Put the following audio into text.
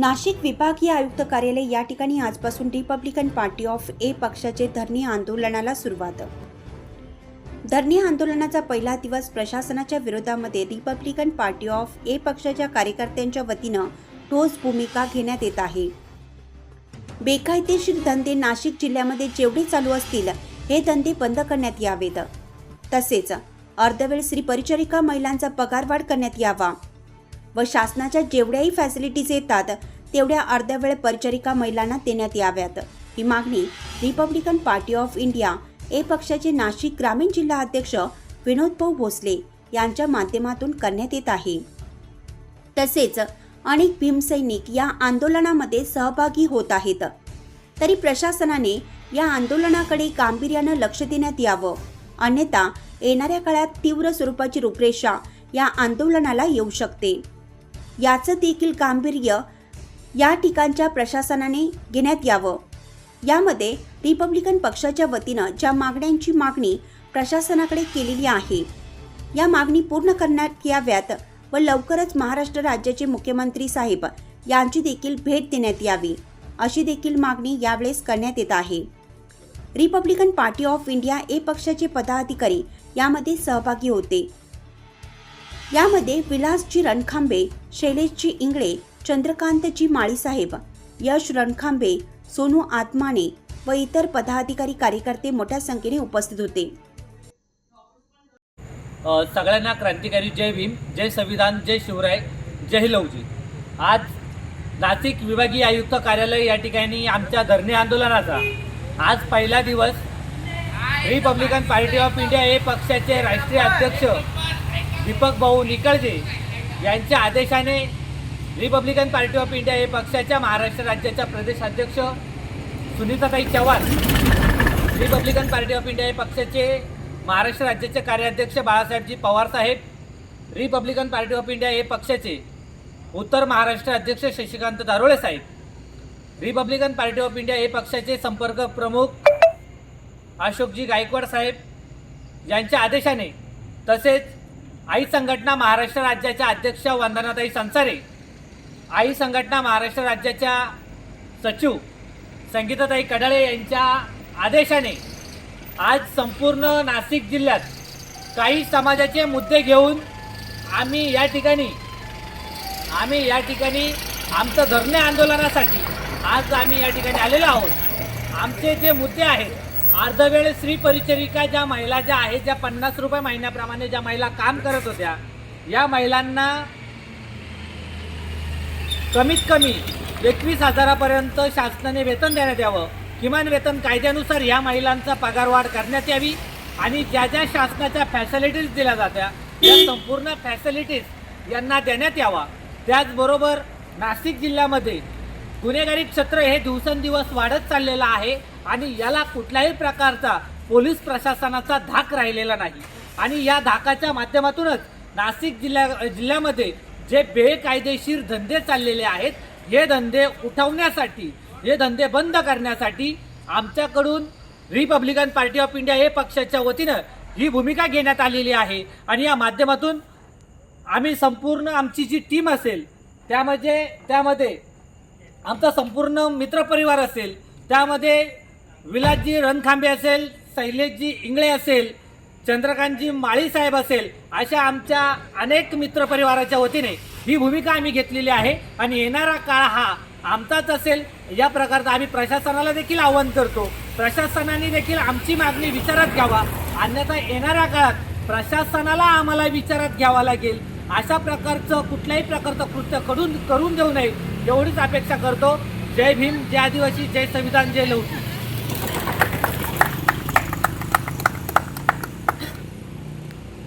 नाशिक विभागीय आयुक्त कार्यालय या ठिकाणी आजपासून रिपब्लिकन पार्टी ऑफ ए पक्षाचे धरणे आंदोलनाला सुरुवात. धरणे आंदोलनाचा पहिला दिवस प्रशासनाच्या विरोधामध्ये रिपब्लिकन पार्टी ऑफ ए पक्षाच्या कार्यकर्त्यांच्या वतीनं ठोस भूमिका घेण्यात येत आहे. बेकायदेशीर धंदे नाशिक जिल्ह्यामध्ये जेवढे चालू असतील हे धंदे बंद करण्यात यावेत. तसेच अर्धवेळ श्री परिचारिका महिलांचा पगारवाढ करण्यात यावा. व शासनाच्या जेवढ्याही फॅसिलिटीज येतात तेवढ्या अर्ध्या वेळ परिचारिका महिलांना देण्यात याव्यात. ही मागणी Republican Party of India A पक्षाचे नाशिक ग्रामीण जिल्हा अध्यक्ष विनोद भाऊ भोसले यांच्या माध्यमातून करण्यात येत आहे. तसेच अनेक भीमसैनिक या आंदोलनामध्ये सहभागी होत आहेत. तरी प्रशासनाने या आंदोलनाकडे गांभीर्यानं लक्ष देण्यात यावं. अन्यथा येणाऱ्या काळात तीव्र स्वरूपाची रूपरेषा या आंदोलनाला येऊ शकते. याचं देखील गांभीर्य या ठिकाणच्या प्रशासनाने घेण्यात यावं. यामध्ये रिपब्लिकन पक्षाच्या वतीनं ज्या मागण्यांची मागणी प्रशासनाकडे केलेली आहे या मागणी पूर्ण करण्यात याव्यात व लवकरच महाराष्ट्र राज्याचे मुख्यमंत्री साहेब यांची देखील भेट देण्यात यावी अशी देखील मागणी यावेळेस करण्यात येत आहे. Republican Party of India A पक्षाचे पदाधिकारी यामध्ये सहभागी होते. यामध्ये विलासजी रणखांबे शैलेशजी इंगळे चंद्रकांतजी माळीसाहेब यश रणखांबे सोनू आत्माने व इतर पदाधिकारी कार्यकर्ते मोठ्या संख्येने उपस्थित होते. सगळ्यांना क्रांतिकारी जय भीम जय संविधान जय शिवराय जय लवजी आज नाशिक विभागीय आयुक्त कार्यालय या ठिकाणी आमच्या धरणे आंदोलनाचा आज पहिला दिवस. रिपब्लिकन पार्टी ऑफ इंडिया हे पक्षाचे राष्ट्रीय अध्यक्ष दीपक भाऊ निकळजे यांच्या आदेशाने रिपब्लिकन पार्टी ऑफ इंडिया हे पक्षाच्या महाराष्ट्र राज्याच्या प्रदेशाध्यक्ष Sunitatai Chavan Republican Party of India हे पक्षाचे महाराष्ट्र राज्याचे कार्याध्यक्ष Balasahebji Pawarsaheb Republican Party of India हे पक्षाचे उत्तर महाराष्ट्र अध्यक्ष शशिकांत दारोळे साहेब रिपब्लिकन पार्टी ऑफ इंडिया हे पक्षाचे संपर्क प्रमुख अशोकजी गायकवाड साहेब यांच्या आदेशाने तसेच आई संघटना महाराष्ट्र राज्याच्या अध्यक्ष वंदनाताई संसारे आई संघटना महाराष्ट्र राज्याच्या सचिव संगीताताई कडाळे यांच्या आदेशाने आज संपूर्ण नाशिक जिल्ह्यात काही समाजाचे मुद्दे घेऊन आम्ही या ठिकाणी आम्ही या ठिकाणी आमचं धरणे आंदोलनासाठी आज आम्ही या ठिकाणी आलेलो आहोत. आमचे जे मुद्दे आहेत अर्धवेळ स्त्री परिचरिका ज्या महिला ज्या आहेत ज्या पन्नास रुपये महिन्याप्रमाणे ज्या महिला काम करत होत्या या महिलांना कमीत कमी एकवीस हजारापर्यंत शासनाने वेतन देण्यात यावं. किमान वेतन कायद्यानुसार या महिलांचा पगारवाढ करण्यात यावी आणि ज्या ज्या शासनाच्या फॅसिलिटीज दिल्या जात्या त्या संपूर्ण फॅसिलिटीज यांना देण्यात यावा. त्याचबरोबर नाशिक जिल्ह्यामध्ये गुन्हेगारी क्षेत्र हे दिवसेंदिवस वाढत चाललेलं आहे. आणि याला कुठल्याही प्रकारचा पोलीस प्रशासनाचा धाक राहिलेला नाही. आणि या धाकाच्या माध्यमातूनच नाशिक जिल्ह्या जिल्ह्यामध्ये जे बेकायदेशीर धंदे चाललेले आहेत हे धंदे उठवण्यासाठी हे धंदे बंद करण्यासाठी आमच्याकडून रिपब्लिकन पार्टी ऑफ इंडिया हे पक्षाच्या वतीनं ही भूमिका घेण्यात आलेली आहे. आणि या माध्यमातून आम्ही संपूर्ण आमची जी टीम असेल त्यामध्ये त्यामध्ये आमचा संपूर्ण मित्रपरिवार असेल त्यामध्ये विलासजी रणखांबे असेल शैलेशजी इंगळे असेल चंद्रकांतजी माळी साहेब असेल अशा आमच्या अनेक मित्रपरिवाराच्या वतीने ही भूमिका आम्ही घेतलेली आहे. आणि येणारा काळ हा आमचाच असेल. या प्रकारचा आम्ही प्रशासनाला देखील आवाहन करतो. प्रशासनाने देखील आमची मागणी विचारात घ्यावा. अन्यथा येणाऱ्या काळात प्रशासनाला आम्हाला विचारात घ्यावा लागेल. अशा प्रकारचं कुठल्याही प्रकारचं कृत्य करून करून देऊ नये एवढीच अपेक्षा करतो. जय भीम जय आदिवासी जय संविधान जय लौकी